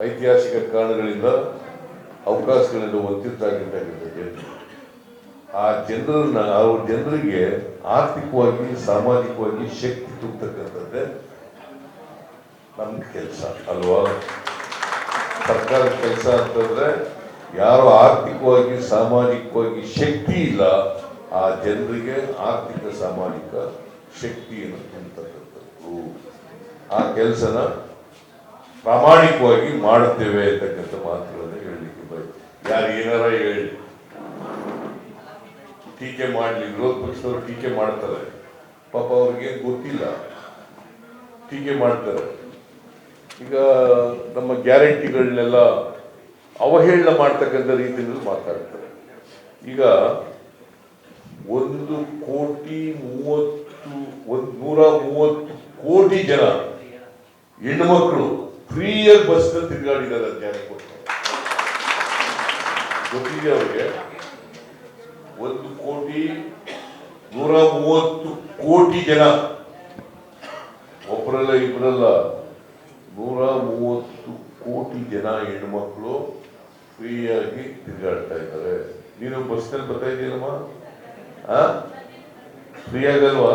ಐತಿಹಾಸಿಕ ಕಾರಣಗಳಿಂದ ಅವಕಾಶಗಳಿಂದ ವಂಚಿತರಾಗಿರ್ತಕ್ಕಂಥ ಜನರು ಆ ಜನರನ್ನ ಅವ್ರ ಜನರಿಗೆ ಆರ್ಥಿಕವಾಗಿ, ಸಾಮಾಜಿಕವಾಗಿ ಶಕ್ತಿ ತುಂಬತಕ್ಕಂಥದ್ದೇ ನಮ್ಮ ಕೆಲಸ, ಅಲ್ವಾ? ಸರ್ಕಾರದ ಕೆಲಸ ಅಂತಂದ್ರೆ ಯಾರು ಆರ್ಥಿಕವಾಗಿ, ಸಾಮಾಜಿಕವಾಗಿ ಶಕ್ತಿ ಇಲ್ಲ, ಆ ಜನರಿಗೆ ಆರ್ಥಿಕ, ಸಾಮಾಜಿಕ ಶಕ್ತಿಯನ್ನು ತುಂಬತಕ್ಕಂಥದ್ದು ಆ ಕೆಲಸನ ಪ್ರಾಮಾಣಿಕವಾಗಿ ಮಾಡುತ್ತೇವೆ ಅಂತಕ್ಕಂಥ ಮಾತುಗಳನ್ನು ಹೇಳಲಿಕ್ಕೆ ಬಯಸ್ತೀವಿ ಯಾರು ಏನಾರ ಹೇಳಿ. ಟೀಕೆ ಮಾಡಲಿ, ವಿರೋಧ ಪಕ್ಷದವರು ಟೀಕೆ ಮಾಡ್ತಾರೆ. ಪಾಪ ಅವ್ರಿಗೆ ಗೊತ್ತಿಲ್ಲ. ಟೀಕೆ ಮಾಡ್ತಾರೆ. ಈಗ ನಮ್ಮ ಗ್ಯಾರಂಟಿಗಳನ್ನೆಲ್ಲ ಅವಹೇಳನ ಮಾಡ್ತಕ್ಕಂಥ ರೀತಿಯಲ್ಲಿ ಮಾತಾಡ್ತಾರೆ. ಈಗ ಒಂದು ಕೋಟಿ ಮೂವತ್ತು, ಒಂದು ನೂರ ಮೂವತ್ತು ಕೋಟಿ ಜನ ಫ್ರೀಯಾಗಿ ಬಸ್ ತಿರುಗಾಡಿದ್ದಾರೆ ಯಾರಿಗೆ ಗೊತ್ತು? ಗೊತ್ತಿದೆ ಅವರಿಗೆ? ಒಂದು ಕೋಟಿ ನೂರ ಮೂವತ್ತು ಕೋಟಿ ಜನ. ಒಬ್ಬರಲ್ಲ ಇಬ್ಬರಲ್ಲ ನೂರ ಮೂವತ್ತು ಕೋಟಿ ಜನ ಹೆಣ್ಮಕ್ಳು ಫ್ರೀಯಾಗಿ ತಿರುಗಾಡ್ತಾ ಇದ್ದಾರೆ. ನೀನು ಬಸ್ನಲ್ಲಿ ಬರ್ತಾ ಇದ್ದೀನಮ್ಮ ಫ್ರೀ ಆಗಲ್ವಾ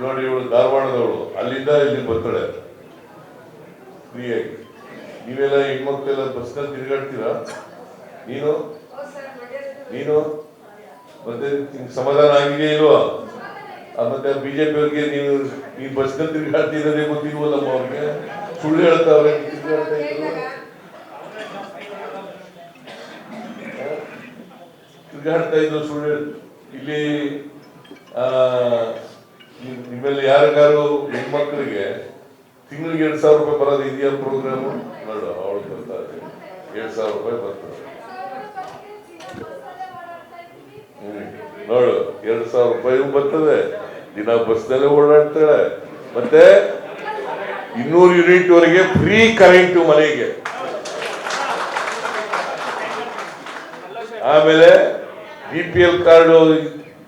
ನೋಡಿ ಇವಳು ಧಾರವಾಡದವಳು. ಅಲ್ಲಿಂದ ಇಲ್ಲಿ ಬರ್ತಾಳೆ. ಫ್ರೀಯಾಗಿ. ನೀವೆಲ್ಲ ಹೆಣ್ಮಕ್ಳೆಲ್ಲ ಬಸ್ನಲ್ಲಿ ತಿರುಗಾಡ್ತೀರಾ? ನೀನು? ನೀನು? ಮತ್ತೆ ಸಮಾಧಾನ ಆಗಿದೆ ಇಲ್ವಾ? ಮತ್ತೆ ಬಿಜೆಪಿ ಅವ್ರಿಗೆ ನೀವು ಈ ಬಸ್ನಲ್ಲಿ ತಿರುಗಾಡ್ತಿರೋದೇ ಗೊತ್ತಿಲ್ವಲ್ಲಮ್ಮ ಅವ್ರಿಗೆ? ಸುಳ್ಳು ಹೇಳ್ತಾವ್ರೆ ತಿರುಗಾಡ್ತಾ ಇದ್ರು ಸುಳ್ಳು ಇಲ್ಲಿ ನಿಮ್ಮಲ್ಲಿ ಯಾರಿಗಾರು ಹೆಣ್ಮಕ್ಳಿಗೆ ತಿಂಗಳಿಗೆ ಎರಡು ಸಾವಿರ ರೂಪಾಯಿ ಬರೋದು ಇದೆಯಾ ಪ್ರೋಗ್ರಾಮ್ ನೋಡು ಅವಳು ಬರ್ತಾರೆ ಎರಡು ಸಾವಿರ ರೂಪಾಯಿ ಬರ್ತದೆ. ನೋಡು, ಎರಡು ಸಾವಿರ ರೂಪಾಯಿ ಬರ್ತದೆ. ದಿನ ಬಸ್ನಲ್ಲೇ ಓಡಾಡ್ತಾಳೆ. ಮತ್ತೆ ಇನ್ನೂರು ಯೂನಿಟ್ ವರೆಗೆ ಫ್ರೀ ಕರೆಂಟ್ ಮನೆಗೆ. ಆಮೇಲೆ ಬಿ ಪಿ ಎಲ್ ಕಾರ್ಡ್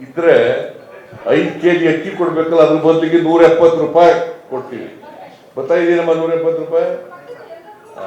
ಇದ್ರೆ ಐದು ಕೆ ಜಿ ಅಕ್ಕಿ ಕೊಡ್ಬೇಕಲ್ಲ, ಅದ್ರ ಬದಲಿಗೆ ನೂರ ಎಪ್ಪತ್ತು ರೂಪಾಯಿ ಕೊಡ್ತೀವಿ. ಗೊತ್ತಾ ಇದೆಯಮ್ಮ ನೂರ ಎಪ್ಪತ್ತು ರೂಪಾಯಿ ಆ,